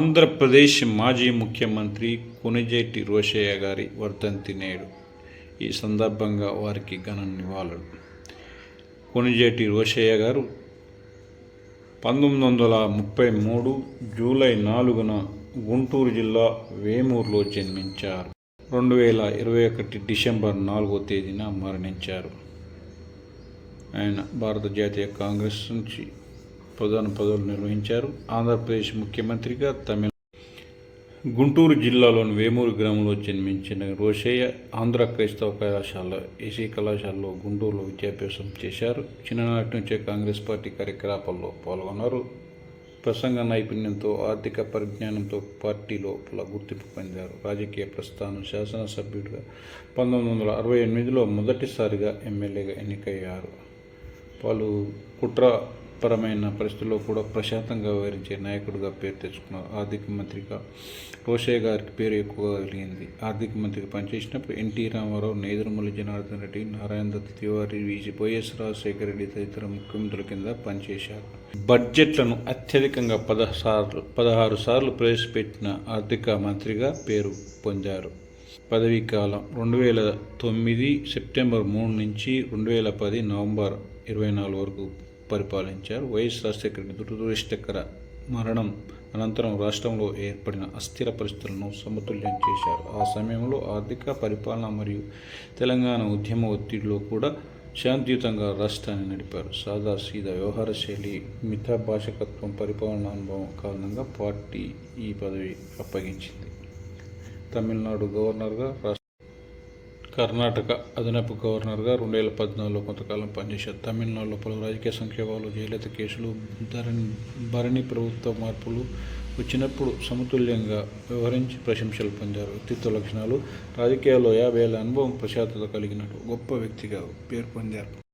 ఆంధ్రప్రదేశ్ మాజీ ముఖ్యమంత్రి కొనిజేటి రోషయ్య గారి వర్ధంతి నేడు. ఈ సందర్భంగా వారికి ఘన నివాళులు. కొనిజేటి రోషయ్య గారు పంతొమ్మిది వందల ముప్పై మూడు జూలై నాలుగున గుంటూరు జిల్లా వేమూరులో జన్మించారు. రెండు వేల ఇరవై ఒకటి డిసెంబర్ నాలుగో తేదీన మరణించారు. ఆయన భారత జాతీయ కాంగ్రెస్ నుంచి ప్రధాన పదవులు నిర్వహించారు. ఆంధ్రప్రదేశ్ ముఖ్యమంత్రిగా తమిళ గుంటూరు జిల్లాలోని వేమూరు గ్రామంలో జన్మించిన రోషయ్య ఆంధ్ర క్రైస్తవ కళాశాల ఏసీ కళాశాలలో గుంటూరులో విద్యాభ్యాసం చేశారు. చిన్ననాటి నుంచే కాంగ్రెస్ పార్టీ కార్యకలాపాల్లో పాల్గొన్నారు. ప్రసంగ నైపుణ్యంతో ఆర్థిక పరిజ్ఞానంతో పార్టీ లోపల గుర్తింపు పొందారు. రాజకీయ ప్రస్థానం శాసనసభ్యుడిగా పంతొమ్మిది వందల అరవై ఎనిమిదిలో మొదటిసారిగా ఎమ్మెల్యేగా ఎన్నికయ్యారు. పలు పరమైన పరిస్థితుల్లో కూడా ప్రశాంతంగా వ్యవహరించే నాయకుడిగా పేరు తెచ్చుకున్నారు ఆర్థిక మంత్రిగా రోషయ్య గారికి పేరు ఎక్కువగా కలిగింది. ఆర్థిక మంత్రిగా పనిచేసినప్పుడు NT Rama Rao Nedurumalli Janardhan Reddy Narayan Dutt Tiwari VG YS Rajasekhara Reddy తదితర ముఖ్యమంత్రుల కింద పనిచేశారు. బడ్జెట్లను అత్యధికంగా పదహారు పదహారు సార్లు ప్రవేశపెట్టిన ఆర్థిక మంత్రిగా పేరు పొందారు. పదవీ కాలం రెండు వేల తొమ్మిది సెప్టెంబర్ మూడు నుంచి రెండు వేల పది నవంబర్ ఇరవై నాలుగు వరకు పరిపాలించారు. వైఎస్ రాజశేఖర దురదృష్టకర మరణం అనంతరం రాష్ట్రంలో ఏర్పడిన అస్థిర పరిస్థితులను సమతుల్యం చేశారు. ఆ సమయంలో ఆర్థిక పరిపాలన మరియు తెలంగాణ ఉద్యమ ఒత్తిడిలో కూడా శాంతియుతంగా రాష్ట్రాన్ని నడిపారు. సాదా సీదా వ్యవహార శైలి మిథభాషకత్వం పరిపాలన అనుభవం కారణంగా పార్టీ ఈ పదవి అప్పగించింది. తమిళనాడు గవర్నర్గా రాష్ట్ర కర్ణాటక అదనపు గవర్నర్గా రెండు వేల పద్నాలుగులో కొంతకాలం పనిచేశారు. తమిళనాడులో పలు రాజకీయ సంక్షేమాలు జయలలిత కేసులు ధరణి భరణి ప్రభుత్వ మార్పులు వచ్చినప్పుడు సమతుల్యంగా వ్యవహరించి ప్రశంసలు పొందారు. వ్యక్తిత్వ లక్షణాలు రాజకీయాల్లో యాభై ఏళ్ళ అనుభవం ప్రశాంతత కలిగినట్టు గొప్ప వ్యక్తిగా పేరు పొందారు.